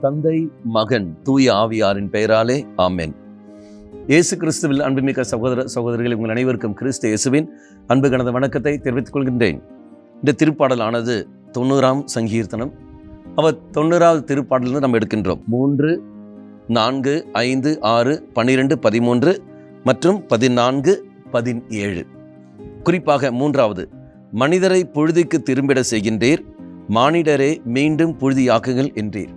தந்தை மகன் தூய ஆவியாரின் பெயராலே ஆமேன். இயேசு கிறிஸ்துவில் அன்புமிக்க சகோதர சகோதரிகள் உங்கள் அனைவருக்கும் கிறிஸ்து இயேசுவின் அன்பு கணத வணக்கத்தை தெரிவித்துக் கொள்கின்றேன். இந்த திருப்பாடலானது தொண்ணூறாம் சங்கீர்த்தனம். அவர் தொண்ணூறாவது திருப்பாடலிருந்து நம்ம எடுக்கின்றோம். மூன்று நான்கு ஐந்து ஆறு பன்னிரெண்டு பதிமூன்று மற்றும் பதினான்கு பதினேழு. குறிப்பாக மூன்றாவது மனிதரை புழுதிக்கு திரும்பிட செய்கின்றீர் மானிடரே மீண்டும் புழுதியாக்குங்கள் என்றீர்.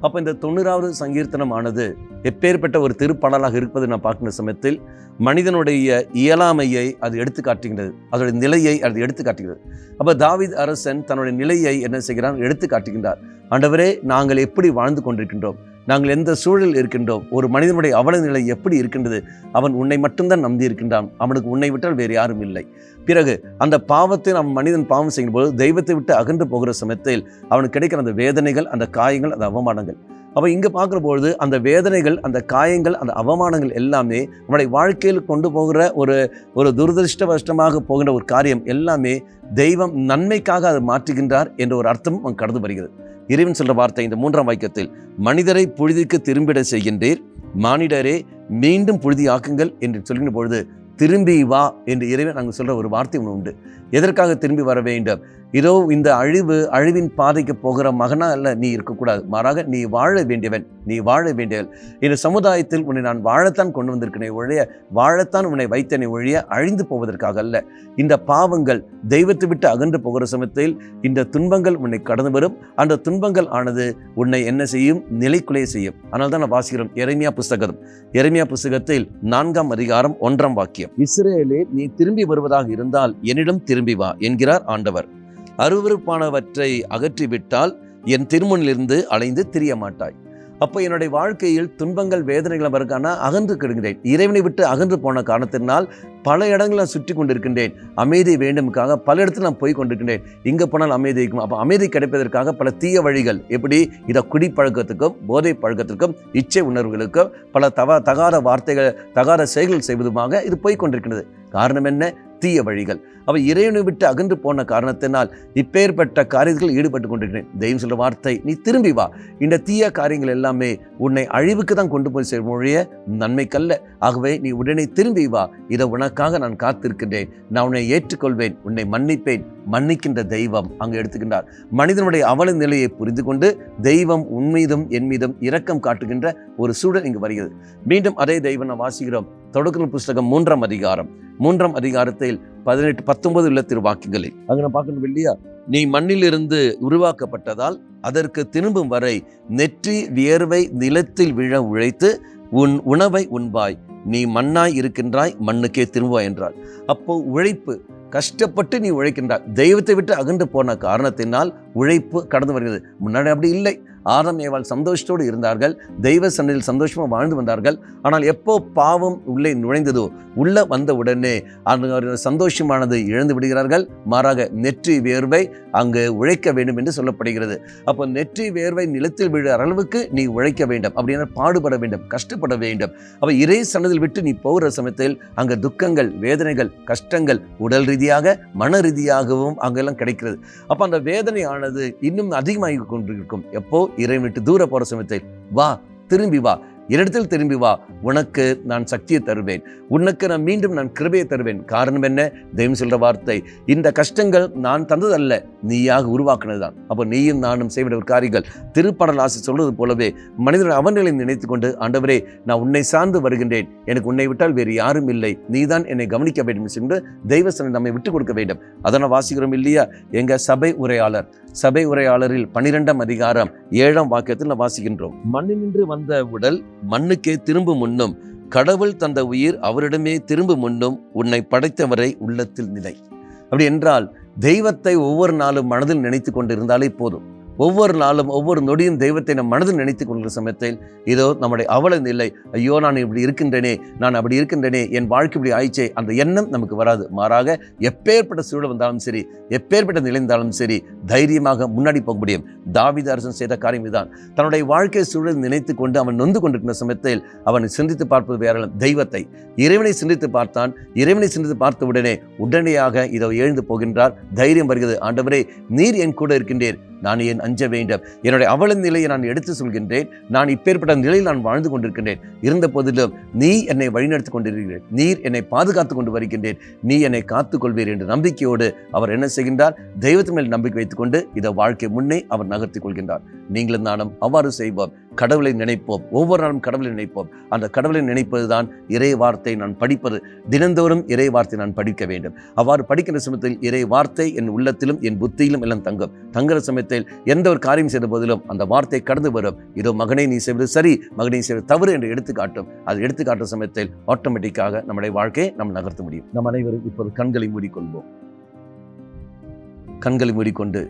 அப்போ இந்த தொண்ணூறாவது சங்கீர்த்தனமானது எப்பேற்பட்ட ஒரு திருப்பாடலாக இருப்பது நான் பார்க்கிற சமயத்தில் மனிதனுடைய இயலாமையை அது எடுத்து காட்டுகின்றது. அதோடைய நிலையை அது எடுத்து காட்டுகிறது அப்போ தாவித் அரசன் தன்னுடைய நிலையை என்ன செய்கிறான்? எடுத்து காட்டுகின்றார். ஆண்டவரே நாங்கள் எப்படி வாழ்ந்து கொண்டிருக்கின்றோம்? நாங்கள் எந்த சூழலில் இருக்கின்றோம்? ஒரு மனிதனுடைய அவல நிலை எப்படி இருக்கின்றது? அவன் உன்னை மட்டும்தான் நம்பி இருக்கின்றான் அவனுக்கு உன்னை விட்டால் வேறு யாரும் இல்லை. பிறகு அந்த பாவத்தை நம் மனிதன் பாவம் செய்யும்போது தெய்வத்தை விட்டு அகன்று போகிற சமயத்தில் அவனுக்கு கிடைக்கிற அந்த வேதனைகள் அந்த காயங்கள் அந்த அவமானங்கள். அப்போ இங்கே பார்க்குறபொழுது அந்த வேதனைகள் அந்த காயங்கள் அந்த அவமானங்கள் எல்லாமே நம்முடைய வாழ்க்கையில் கொண்டு போகிற ஒரு ஒரு துரதிருஷ்டவஷ்டமாக போகின்ற ஒரு காரியம் எல்லாமே தெய்வம் நன்மைக்காக அதை மாற்றுகின்றார் என்ற ஒரு அர்த்தம் கடந்து வருகிறது. இறைவன் சொல்ற வார்த்தை இந்த மூன்றாம் வாக்கியத்தில் மனிதரை புழுதிக்கு திரும்பிட செய்கின்றீர் மானிடரே மீண்டும் புழுதி ஆக்குங்கள் என்று சொல்கின்ற பொழுது திரும்பி வா என்று இறைவன் நாங்கள் சொல்ற ஒரு வார்த்தை ஒன்று உண்டு. எதற்காக திரும்பி வர வேண்டும்? இதோ இந்த அழிவு அழிவின் பாதைக்கு போகிற மகனா அல்ல நீ இருக்கக்கூடாது. மாறாக நீ வாழ வேண்டியவன் நீ வாழ வேண்டியவன். இந்த சமுதாயத்தில் உன்னை நான் வாழத்தான் கொண்டு வந்திருக்கிறேன் ஒழிய வாழத்தான் உன்னை வைத்தனை ஒழிய அழிந்து போவதற்காக அல்ல. இந்த பாவங்கள் தெய்வத்தை விட்டு அகன்று போகிற சமயத்தில் இந்த துன்பங்கள் உன்னை கடந்து வரும். அந்த துன்பங்கள் ஆனது உன்னை என்ன செய்யும்? நிலைக்குலைய செய்யும். ஆனால் தான் நான் வாசிக்கிறோம் எரேமியா புஸ்தகம். எரேமியா புஸ்தகத்தில் நான்காம் அதிகாரம் ஒன்றாம் வாக்கியம். இஸ்ரேலே நீ திரும்பி வருவதாக இருந்தால் என்னிடம் திரும்பி வா என்கிறார் ஆண்டவர். அருவருப்பானவற்றை அகற்றிவிட்டால் என் திருமணிலிருந்து அலைந்து திரிய மாட்டாய் அப்போ என்னுடைய வாழ்க்கையில் துன்பங்கள் வேதனைகள் வருக்கான அகன்று கெடுகிறேன் இறைவனை விட்டு அகன்று போன காரணத்தினால் பல இடங்களில் நான் சுற்றி கொண்டிருக்கின்றேன். அமைதி வேண்டுமுக்காக பல இடத்துல நான் போய் கொண்டிருக்கின்றேன். இங்கே போனால் அமைதி இருக்கும். அப்போ அமைதி கிடைப்பதற்காக பல தீய வழிகள் எப்படி? இதை குடிப்பழக்கத்துக்கும் போதை பழக்கத்திற்கும் இச்சை உணர்வுகளுக்கும் பல தவ தகாத வார்த்தைகள் தகாத செயல்கள் செய்வதுமாக இது போய் கொண்டிருக்கின்றது. காரணம் என்ன? தீய வழிகள். அவை இறைவனை விட்டு அகன்று போன காரணத்தினால் இப்பேற்பட்ட காரியத்தில் ஈடுபட்டு கொண்டிருக்கிறேன். தெய்வம் சொல்ற வார்த்தை நீ திரும்பி வா. இந்த தீய காரியங்கள் எல்லாமே உன்னை அழிவுக்கு தான் கொண்டு போய் சேரும் மொழிய நன்மைக்கல்ல. ஆகவே நீ உடனே திரும்பி வா. இதை உனக்காக நான் காத்திருக்கின்றேன். நான் உன்னை ஏற்றுக்கொள்வேன். உன்னை மன்னிப்பேன். மன்னிக்கின்ற தெய்வம் அங்கு எடுத்துக்கின்றார். மனிதனுடைய அவல நிலையை புரிந்து கொண்டு தெய்வம் உன்மீதும் என் மீதும் இரக்கம் காட்டுகின்ற ஒரு சூழல் இங்கு வருகிறது. மீண்டும் அதே தெய்வம் நாம் வாசிக்கிறோம். தொடக்க புஸ்தகம் மூன்றாம் அதிகாரம். மூன்றாம் அதிகாரத்தில் பதினெட்டு பத்தொன்பது உள்ள திருவாக்கியங்களில். அங்கே நான் பார்க்கணும் இல்லையா? நீ மண்ணிலிருந்து உருவாக்கப்பட்டதால் அதற்கு திரும்பும் வரை நெற்றி வியர்வை நிலத்தில் விழ உழைத்து உன் உணவை உண்பாய். நீ மண்ணாய் இருக்கின்றாய் மண்ணுக்கே திரும்புவாய் என்றாள் அப்போ உழைப்பு கஷ்டப்பட்டு நீ உழைக்கின்றாய். தெய்வத்தை விட்டு அகன்று போன காரணத்தினால் உழைப்பு கடந்து வருகிறது. முன்னாடி அப்படி இல்லை. ஆதம் ஏவாள் சந்தோஷத்தோடு இருந்தார்கள். தெய்வ சன்னிதில் சந்தோஷமாக வாழ்ந்து வந்தார்கள். ஆனால் எப்போ பாவம் உள்ளே நுழைந்ததோ உள்ளே வந்த உடனே அந்த சந்தோஷமானது இழந்து விடுகிறார்கள். மாறாக நெற்றி வேர்வை அங்கு உழைக்க வேண்டும் என்று சொல்லப்படுகிறது. அப்போ நெற்றி வேர்வை நிலத்தில் விழுற அளவுக்கு நீ உழைக்க வேண்டும். அப்படின்னா பாடுபட வேண்டும் கஷ்டப்பட வேண்டும். அப்போ இறை சன்னதில் விட்டு நீ போகிற சமயத்தில் அங்கே துக்கங்கள் வேதனைகள் கஷ்டங்கள் உடல் ரீதியாக மன ரீதியாகவும் அங்கெல்லாம் கிடைக்கிறது. அப்போ அந்த வேதனையானது இன்னும் அதிகமாகி கொண்டிருக்கும். எப்போ? இறை விட்டு தூர போகிற சமயத்தில் வா திரும்பி வா. என்னிடத்தில் திரும்பி வா. உனக்கு நான் சக்தியை தருவேன். உனக்கு நான் மீண்டும் நான் கிருபையை தருவேன். காரணம் என்ன? தெய்வம் சொல்ற வார்த்தை. இந்த கஷ்டங்கள் நான் தந்ததல்ல. நீயாக உருவாக்கினது தான் அப்போ நீயும் நானும் செய்விட காரியங்கள் திருப்படல் ஆசை சொல்வது போலவே மனிதன் அவன்களை நினைத்து கொண்டு ஆண்டவரே நான் உன்னை சார்ந்து வருகின்றேன். எனக்கு உன்னை விட்டால் வேறு யாரும் இல்லை. நீதான் என்னை கவனிக்க வேண்டும் என்று தெய்வசனை நம்மை விட்டுக் கொடுக்க வேண்டும். அதனால் வாசிக்கிறோம் இல்லையா? எங்க சபை உரையாளர் சபை உரையாளரில் பனிரெண்டாம் அதிகாரம் ஏழாம் வாக்கியத்தில் நாம் வாசிக்கின்றோம். மண்ணினின்று வந்த உடல் மண்ணுக்கே திரும்பும் முன்னும் கடவுள் தந்த உயிர் அவரிடமே திரும்பும் முன்னும் உன்னை படைத்தவரை உள்ளத்தில் நிலை. அப்படி என்றால் தெய்வத்தை ஒவ்வொரு நாளும் மனதில் நினைத்து கொண்டிருந்தாலே போதும். ஒவ்வொரு நாளும் ஒவ்வொரு நொடியும் தெய்வத்தை நம் மனதில் நினைத்துக் கொள்கிற சமயத்தில் இதோ நம்முடைய அவல நிலை ஐயோ நான் இப்படி இருக்கின்றேனே நான் அப்படி இருக்கின்றனே என் வாழ்க்கை இப்படி ஆயிச்சே அந்த எண்ணம் நமக்கு வராது. மாறாக எப்பேற்பட்ட சூழல் வந்தாலும் சரி எப்பேற்பட்ட நிலைந்தாலும் சரி தைரியமாக முன்னாடி போக முடியும். தாவித அரசன் செய்த காரியம் இதுதான். தன்னுடைய வாழ்க்கை சூழல் நினைத்து கொண்டு அவன் நொந்து கொண்டிருக்கிற சமயத்தில் அவன் சிந்தித்து பார்ப்பது வேற தெய்வத்தை. இறைவனை சிந்தித்து பார்த்தான். இறைவனை சிந்தித்து பார்த்த உடனே உடனடியாக இதோ எழுந்து போகின்றார். தைரியம் வருகிறது. ஆண்டவரே நீர் என் கூட இருக்கின்றீர். நான் ஏன் அஞ்ச வேண்டும்? என்னுடைய அவல நிலையை நான் எடுத்து சொல்கின்றேன். நான் இப்பேற்பட்ட நிலையில் நான் வாழ்ந்து கொண்டிருக்கின்றேன். இருந்த போதிலும் நீ என்னை வழிநடத்தி கொண்டிருக்கிறேன் நீர் என்னை பாதுகாத்து கொண்டு வருகின்றேன். நீ என்னை காத்துக் கொள்வீர் என்ற நம்பிக்கையோடு அவர் என்ன செய்கின்றார்? தெய்வத்தின் மேல் நம்பிக்கை வைத்துக்கொண்டு இதை வாழ்க்கை முன்னே அவர் நகர்த்தி கொள்கின்றார். நீங்களும் நானும் அவ்வாறு செய்வோம். கடவுளை நினைப்போம். ஒவ்வொரு நாளும் கடவுளை நினைப்போம். அந்த கடவுளை நினைப்பதுதான் இறை வார்த்தை நான் படிப்பது. தினந்தோறும் இறை வார்த்தை நான் படிக்க வேண்டும். அவ்வாறு படிக்கின்ற சமயத்தில் இறை வார்த்தை என் உள்ளத்திலும் என் புத்தியிலும் எல்லாம் தங்கும். தங்குற சமயத்தில் எந்த ஒரு காரியம் செய்த போதிலும் அந்த வார்த்தை கடந்து வரும். இதோ மகனை நீ செய்வது சரி. மகனை செய்வது தவறு என்று எடுத்துக்காட்டும். அது எடுத்துக்காட்டுற சமயத்தில் ஆட்டோமேட்டிக்காக நம்முடைய வாழ்க்கையை நம்ம நகர்த்த முடியும். நம் அனைவரும் இப்போது கண்களை மூடிக்கொள்வோம். கண்களை மூடிக்கொண்டு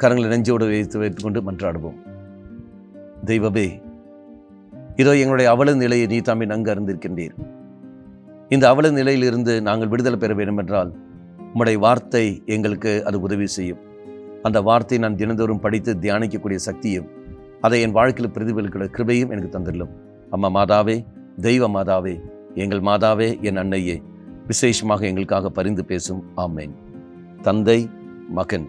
கரங்களை நெஞ்சோடு வைத்து வைத்துக்கொண்டு மன்றாடுவோம். தெய்வமே இதோ எங்களுடைய அவல நிலையை நீ தாமே நன்கு அறிந்திருக்கின்றீர். இந்த அவல நிலையிலிருந்து நாங்கள் விடுதலை பெற வேண்டும் என்றால் உம்முடைய வார்த்தை எங்களுக்கு அது உதவி செய்யும். அந்த வார்த்தையை நான் தினந்தோறும் படித்து தியானிக்கக்கூடிய சக்தியும் அதை என் வாழ்க்கையில் பிரதிபலிக்கிற கிருபையும் எனக்கு தந்துள்ளோம் அம்மா மாதாவே தெய்வ மாதாவே எங்கள் மாதாவே என் அன்னையே விசேஷமாக எங்களுக்காக பரிந்து பேசும். ஆமேன். தந்தை மகன்.